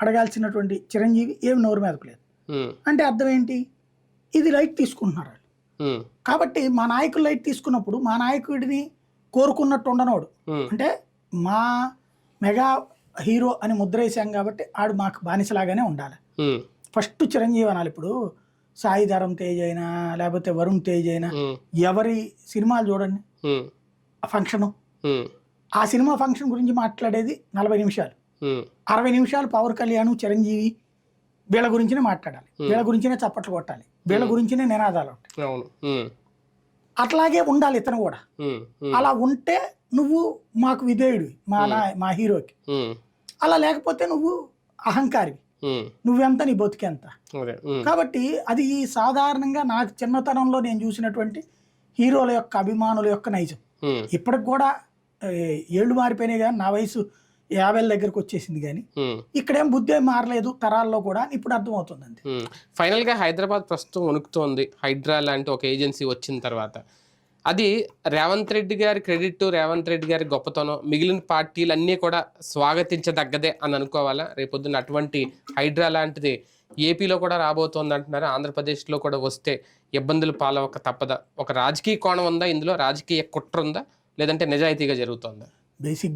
అడగాల్సినటువంటి చిరంజీవి ఏమి నోరు మెదపలేదు. అంటే అర్థం ఏంటి? ఇది లైట్ తీసుకుంటున్నారు వాళ్ళు. కాబట్టి మా నాయకులు లైట్ తీసుకున్నప్పుడు మా నాయకుడిని కోరుకున్నట్టు ఉండనోడు. అంటే మా మెగా హీరో అని ముద్ర వేసాం కాబట్టి ఆడు మాకు బానిసలాగానే ఉండాలి. ఫస్ట్ చిరంజీవి అనాలి ఇప్పుడు. సాయి ధరం తేజ్ అయినా లేకపోతే వరుణ్ తేజ్ అయినా ఎవరి సినిమాలు చూడండి. ఫంక్షను. ఆ సినిమా ఫంక్షన్ గురించి మాట్లాడేది నలభై నిమిషాలు. అరవై నిమిషాలు పవర్ కళ్యాణ్ చిరంజీవి వీళ్ళ గురించినే మాట్లాడాలి. వీళ్ళ గురించినే చప్పట్లు కొట్టాలి. వీళ్ళ గురించినే నినాదాలు అట్లాగే ఉండాలి ఇతను కూడా. అలా ఉంటే నువ్వు మాకు విధేయుడివి మా నా మా హీరోకి. అలా లేకపోతే నువ్వు అహంకారివి. ఉమ్, నువ్వెంత నీ బతికెంత కాబట్టి అది సాధారణంగా నాకు చిన్నతనంలో నేను చూసినటువంటి హీరోల యొక్క అభిమానుల యొక్క నైజం. ఇప్పటికి కూడా ఏళ్ళు మారిపోయినాయి కానీ నా వయసు యాభై దగ్గరకు వచ్చేసింది కానీ. ఇక్కడేం బుద్ధి మారలేదు తరాల్లో కూడా ఇప్పుడు అర్థమవుతుంది అంతే మ్మ్. ఫైనల్గా హైదరాబాద్ ప్రస్తుతం వణుకుతోంది. హైడ్రా లాంటి ఒక ఏజెన్సీ వచ్చిన తర్వాత. అది రేవంత్ రెడ్డి గారి క్రెడిట్ రేవంత్ రెడ్డి గారి గొప్పతనం మిగిలిన పార్టీలు అన్నీ కూడా స్వాగతించదగ్గదే అని అనుకోవాలా? రేపొద్దున అటువంటి హైడ్రా లాంటిది ఏపీలో కూడా రాబోతోంది అంటున్నారు. ఆంధ్రప్రదేశ్లో కూడా వస్తే ఇబ్బందులు పాలవక తప్పదా? ఒక రాజకీయ కోణం ఉందా ఇందులో? రాజకీయ కుట్ర ఉందా? లేదంటే నిజాయితీగా జరుగుతోందా? బేసిక్